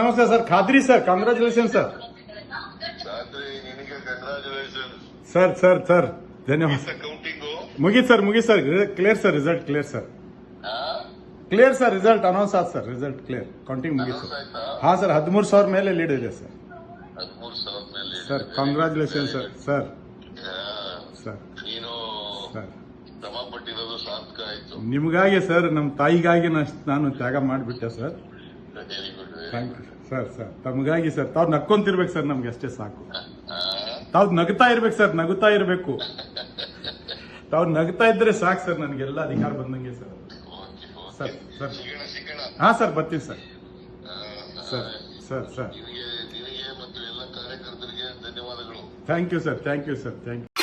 ನಮಸ್ತೆ sir. Khadri sir congratulation sir. Sir sir sir. ಧನ್ಯವಾದ. ಮುಗಿತ್ ಮುಗೀತ್ sir ಮುಗೀತ್ sir. Clear sir result clear sir. Clear sir result announce ಆದ sir result clear counting ಮುಗಿತ್. Sir ಹಾ sir ಹದಿಮೂರು ಸಾವಿರ ಮೇಲೆ ಲೀಡ್ ಇದೆ sir. Sir congratulation sir. Sir. Sir. Sir. ನಿಮಗಾಗಿ ಸರ್ ನಮ್ಮ ತಾಯಿಗಾಗಿ ನಾನು ತ್ಯಾಗ ಮಾಡಿಬಿಟ್ಟೆ sir. Thank you sir sir ತಮಗಾಗಿ ಸರ್ ತಾವು ನಕ್ಕೊಂತಿರ್ಬೇಕು ಸರ್ ನಮ್ಗೆ ಅಷ್ಟೇ ಸಾಕು. ತಾವು ನಗ್ತಾ ಇರ್ಬೇಕು ಸರ್ ನಗುತ್ತಾ ಇರಬೇಕು. ತಾವು ನಗ್ತಾ ಇದ್ರೆ ಸಾಕು ಸರ್ ನನಗೆಲ್ಲ ಅಧಿಕಾರ ಬಂದಂಗೆ ಸರ್ ಸರ್ ಸರ್ ಹಾ ಸರ್ ಬರ್ತೀವಿ sir sir sir sir thank you sir thank you sir thank you